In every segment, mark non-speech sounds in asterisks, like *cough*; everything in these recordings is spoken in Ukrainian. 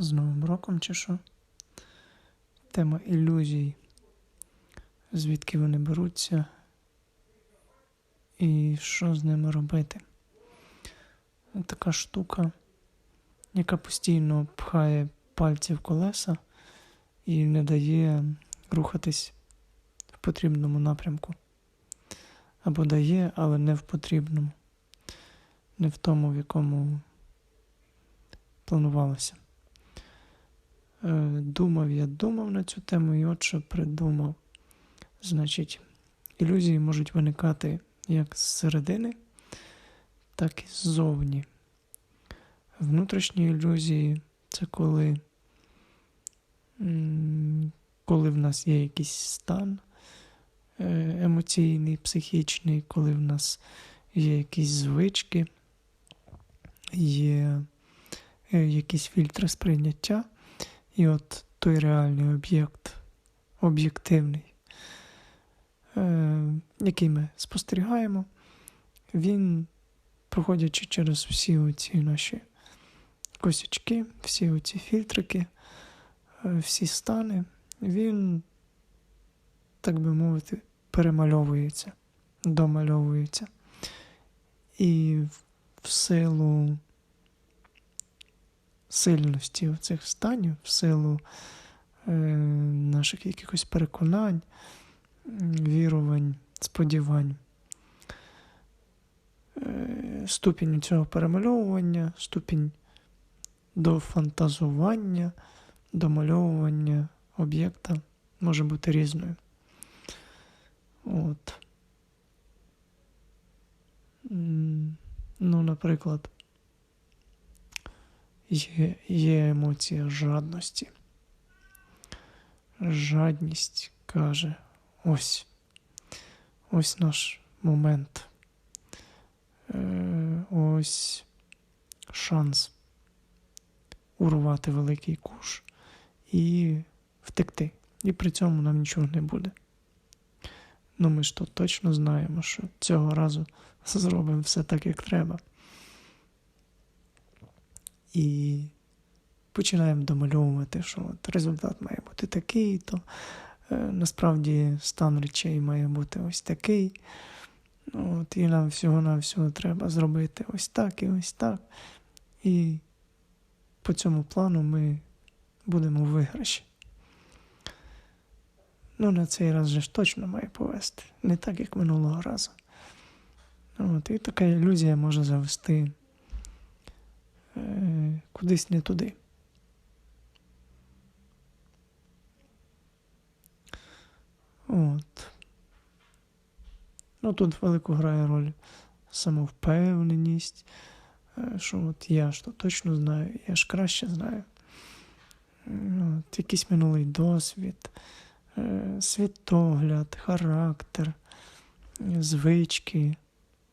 з Новим роком чи що. Тема ілюзій, звідки вони беруться і що з ними робити. Така штука, яка постійно пхає пальці в колеса і не дає рухатись в потрібному напрямку. Або дає, але не в потрібному, не в тому, в якому планувалося. Е, Думав я думав на цю тему, і от що придумав. Значить, ілюзії можуть виникати як зсередини, так і ззовні. Внутрішні ілюзії це коли, коли в нас є якийсь стан е, емоційний, психічний, коли в нас є якісь звички, є е, якісь фільтри сприйняття, і от той реальний об'єкт, об'єктивний, е, який ми спостерігаємо, він, проходячи через всі оці наші косячки, всі оці фільтрики, е, всі стани, він, так би мовити, перемальовується, домальовується. І в- силу сильності цих станів, в силу е, наших якихось переконань, вірувань, сподівань. Е, Ступінь цього перемальовування, ступінь до фантазування, домальовування об'єкта може бути різною. От. Ну, наприклад, є, є емоція жадності. Жадність каже: ось, ось наш момент. Е, ось шанс урвати великий куш і втекти. І при цьому нам нічого не буде. Ну, ми ж то точно знаємо, що цього разу *laughs* зробимо все так, як треба. І починаємо домальовувати, що от результат має бути такий, то е, насправді стан речей має бути ось такий. От, і нам всього-навсього треба зробити ось так і ось так. І по цьому плану ми будемо в виграші. Ну, на цей раз же ж точно має повести. Не так, як минулого разу. От, і така ілюзія може завести кудись не туди. От. Ну, тут велику грає роль самовпевненість, е, що от я ж то точно знаю, я ж краще знаю. От, якийсь минулий досвід, е, світогляд, характер, е, звички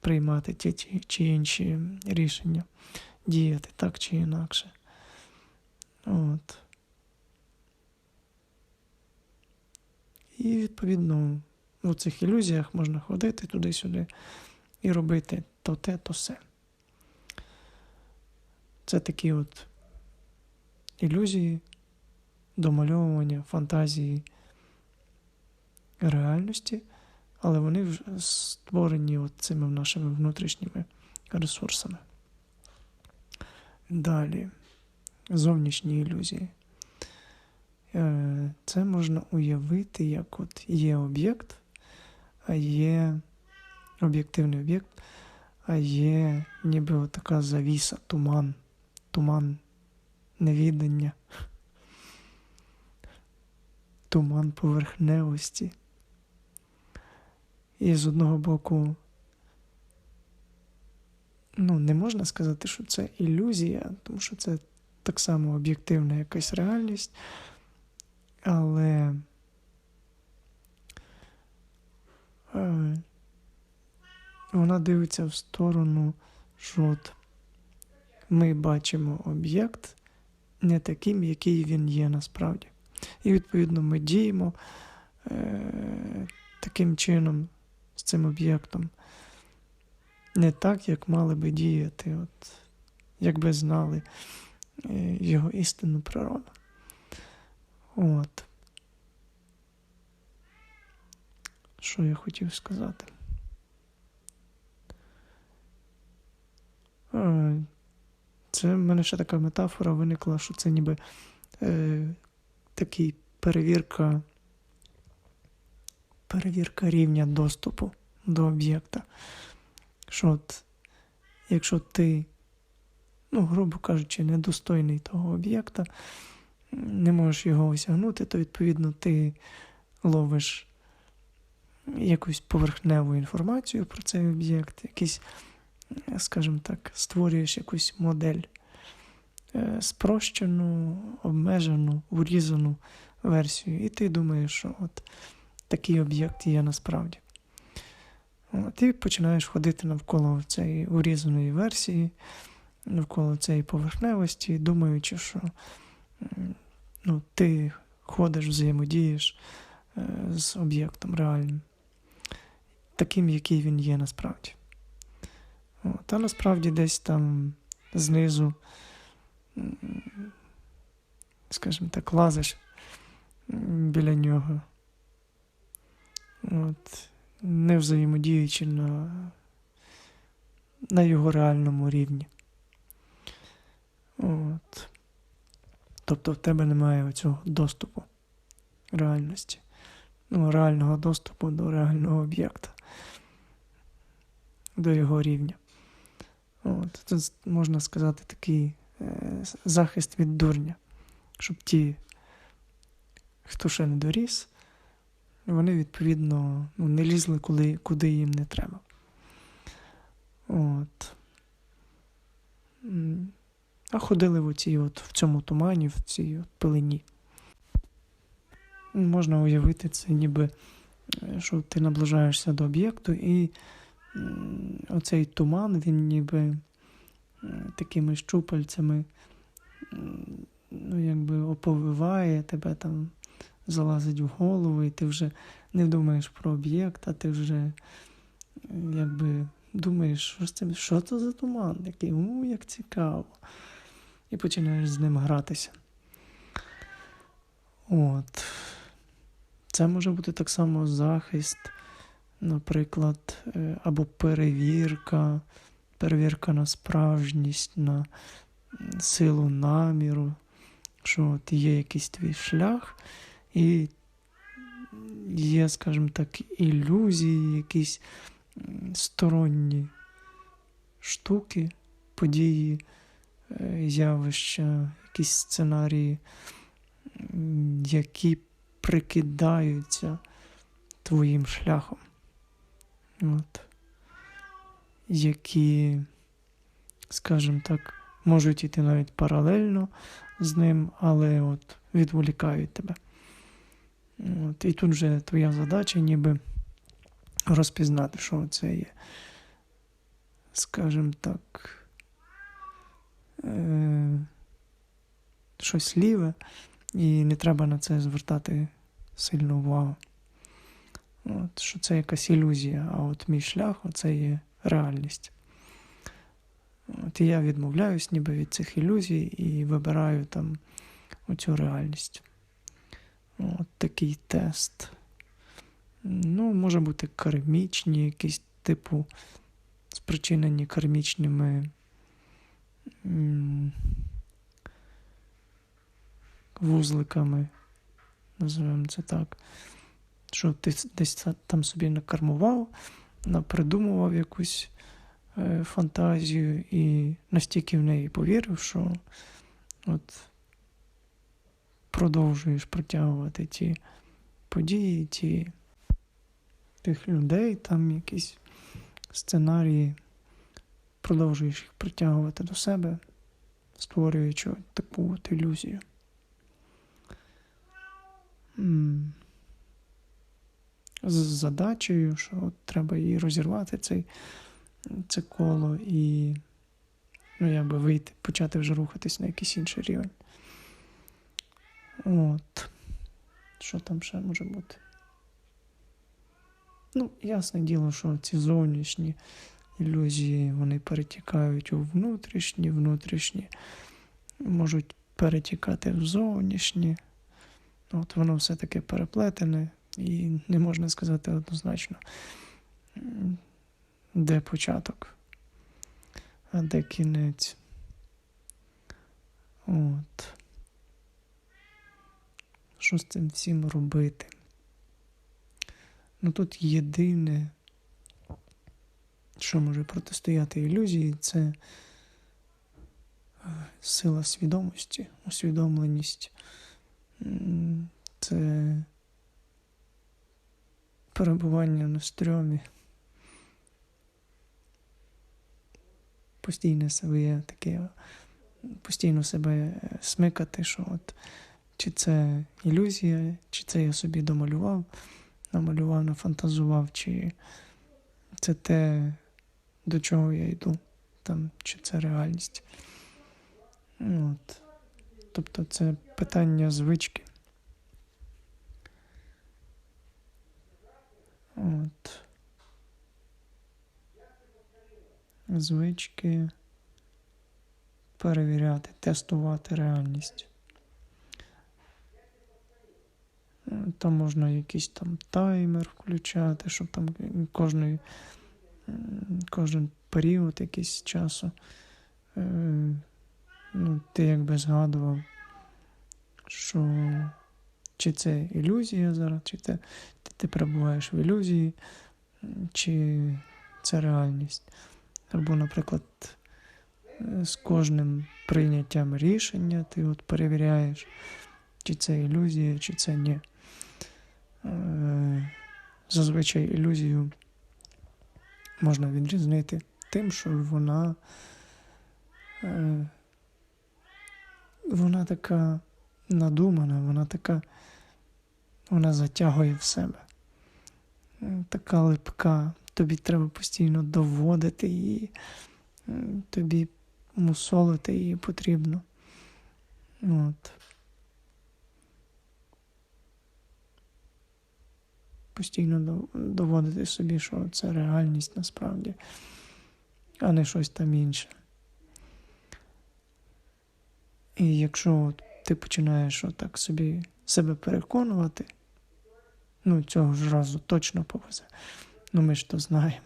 приймати ті чи інші рішення, діяти так чи інакше. От. І відповідно у цих ілюзіях можна ходити туди-сюди і робити то те, то все. Це такі от ілюзії, домальовування, фантазії реальності, але вони створені от цими нашими внутрішніми ресурсами. Далі, зовнішні ілюзії. Е, Це можна уявити, як от є об'єкт, а є об'єктивний об'єкт, а є ніби така завіса, туман, туман невідання, туман поверхневості. І з одного боку, ну, не можна сказати, що це ілюзія, тому що це так само об'єктивна якась реальність, але е, вона дивиться в сторону, що от ми бачимо об'єкт не таким, який він є насправді. І відповідно ми діємо е, таким чином з цим об'єктом. Не так, як мали би діяти, от, якби знали, е, його істинну природу. От. Що я хотів сказати? Е, це в мене ще така метафора виникла, що це ніби е, такий перевірка, перевірка рівня доступу до об'єкта. Що от, якщо ти, ну, грубо кажучи, недостойний того об'єкта, не можеш його осягнути, то відповідно ти ловиш якусь поверхневу інформацію про цей об'єкт, якийсь, скажімо так, створюєш якусь модель е, спрощену, обмежену, урізану версію, і ти думаєш, що от такий об'єкт є насправді. Ти починаєш ходити навколо цієї урізаної версії, навколо цієї поверхневості, думаючи, що ну, ти ходиш, взаємодієш е, з об'єктом реальним, таким, який він є насправді. Та насправді десь там знизу, скажімо так, лазиш біля нього. От, не взаємодіючи на, на його реальному рівні. От. Тобто в тебе немає цього доступу реальності, ну, реального доступу до реального об'єкта, до його рівня. От. Це можна сказати такий е, захист від дурня, щоб ті, хто ще не доріс, вони відповідно ну, не лізли, коли, куди їм не треба. От. А ходили в оцій от, в цьому тумані, в цій от пилині. Можна уявити це, ніби е, що ти наближаєшся до об'єкту, і оцей туман, він ніби такими щупальцями ну, якби оповиває, тебе там залазить в голову, і ти вже не думаєш про об'єкт, а ти вже якби думаєш, що це, що це за туман? Який, у, як цікаво. І починаєш з ним гратися. От. Це може бути так само захист, наприклад, е, або перевірка, перевірка на справжність, на силу наміру, що от є якийсь твій шлях, і є, скажімо так, ілюзії, якісь сторонні штуки, події, е, явища, якісь сценарії, які прикидаються твоїм шляхом. От. Які, скажімо так, можуть іти навіть паралельно з ним, але от відволікають тебе. От, І тут вже твоя задача ніби розпізнати, що це є, скажімо так, е- щось ліве, і не треба на це звертати сильну увагу. От, Що це якась ілюзія, а от мій шлях це є реальність. От І я відмовляюсь ніби від цих ілюзій і вибираю там оцю реальність. От такий тест. Ну, може бути кармічні, якісь типу спричинені кармічними вузликами, називаємо це так. Що ти десь там собі накармував, напридумував якусь е, фантазію і настільки в неї повірив, що от продовжуєш притягувати ті події, ті тих людей, там якісь сценарії, продовжуєш їх притягувати до себе, створюючи таку от ілюзію. З задачею, що от треба її розірвати цей, це коло і ну, якби вийти, почати вже рухатись на якийсь інший рівень. От. Що там ще може бути? Ну, ясне діло, що ці зовнішні ілюзії вони перетікають у внутрішні, внутрішні можуть перетікати в зовнішні. От воно все таки переплетене, і не можна сказати однозначно, де початок, а де кінець. От. Що з цим всім робити? Ну тут єдине, що може протистояти ілюзії, це е, сила свідомості, усвідомленість. Це перебування на стрьомі. Постійне себе таке, постійно себе е, смикати, що от чи це ілюзія, чи це я собі домалював, намалював, нафантазував, чи це те, до чого я йду, там, чи це реальність. От. Тобто це питання звички. От. Звички перевіряти, тестувати реальність. Е, Там можна якийсь там таймер включати, щоб там кожний, кожен період якийсь часу. е, Ну, ти якби згадував, що чи це ілюзія зараз, чи це ти, ти перебуваєш в ілюзії, чи це реальність. Або, наприклад, з кожним прийняттям рішення ти от перевіряєш, чи це ілюзія, чи це ні. Е, Зазвичай ілюзію можна відрізнити тим, що вона, е, вона така надумана, вона така, вона затягує в себе. Така липка, тобі треба постійно доводити її, тобі мусолити її потрібно. От. Постійно доводити собі, що це реальність насправді, а не щось там інше. І якщо ти починаєш отак собі себе переконувати, ну цього ж разу точно повезе. Ну ми ж то знаємо.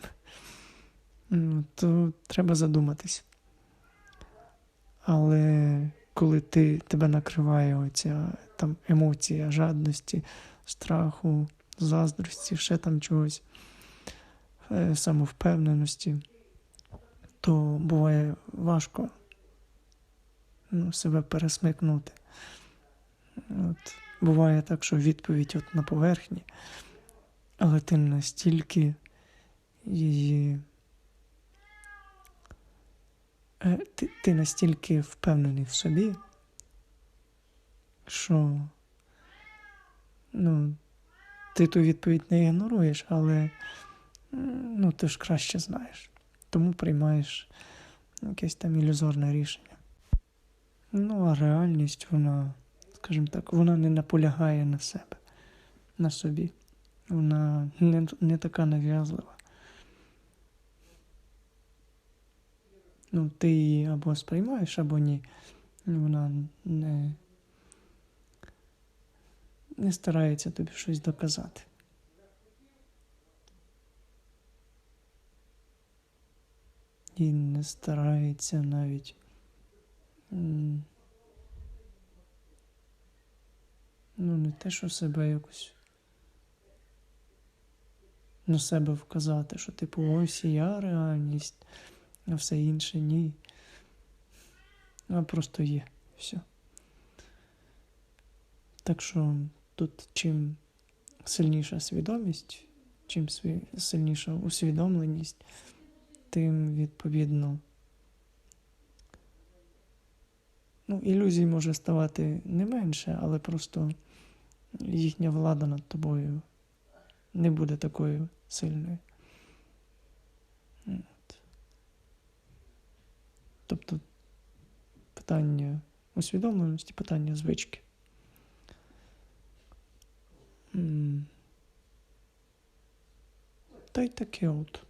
Ну, то треба задуматись. Але коли ти, тебе накриває оця там емоція жадності, страху, заздрості, ще там чогось, е, самовпевненості, то буває важко ну, себе пересмикнути. От, буває так, що відповідь от на поверхні, але ти настільки її. е, Ти, ти настільки впевнений в собі, що ну, ти ту відповідь не ігноруєш, але ну, ти ж краще знаєш. Тому приймаєш якесь там ілюзорне рішення. Ну, а реальність, вона, скажімо так, вона не наполягає на себе, на собі. Вона не, не така нав'язлива. Ну, ти її або сприймаєш, або ні. Вона не, не старається тобі щось доказати. І не старається навіть. Ну, не те, що себе якось на себе вказати, що типу ось я реальність, а все інше ні. А просто є. Все. Так що тут чим сильніша свідомість, чим сильніша усвідомленість, тим відповідно. Ну, ілюзій може ставати не менше, але просто їхня влада над тобою не буде такою сильною. От. Тобто питання усвідомленості, питання звички. М. Та й таке от.